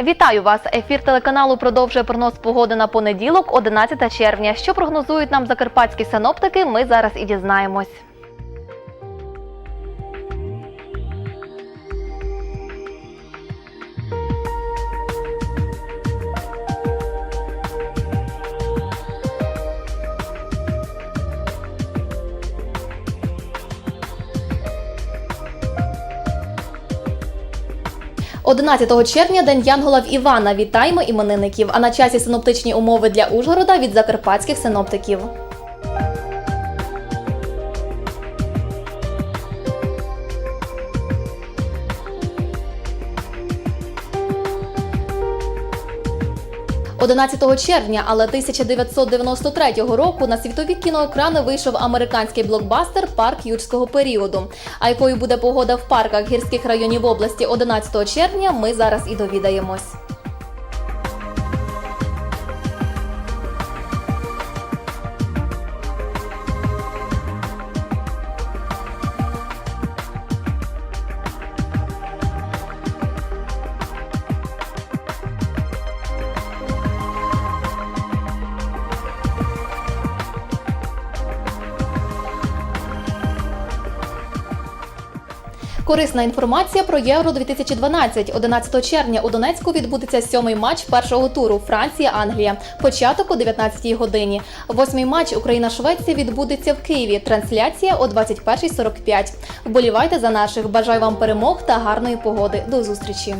Вітаю вас! Ефір телеканалу продовжує прогноз погоди на понеділок, 11 червня. Що прогнозують нам закарпатські синоптики, ми зараз і дізнаємось. – 11 червня День Янгола в Івана. Вітаємо іменинників. А на часі синоптичні умови для Ужгорода від закарпатських синоптиків. – 11 червня, але 1993 року на світові кіноекрани вийшов американський блокбастер Парк юрського періоду. А якою буде погода в парках гірських районів області 11 червня, ми зараз і довідаємось. Корисна інформація про Євро 2012. 11 червня у Донецьку відбудеться сьомий матч першого туру Франція-Англія. Початок о 19 годині. Восьмий матч Україна-Швеція відбудеться в Києві. Трансляція о 21.45. Вболівайте за наших. Бажаю вам перемог та гарної погоди. До зустрічі.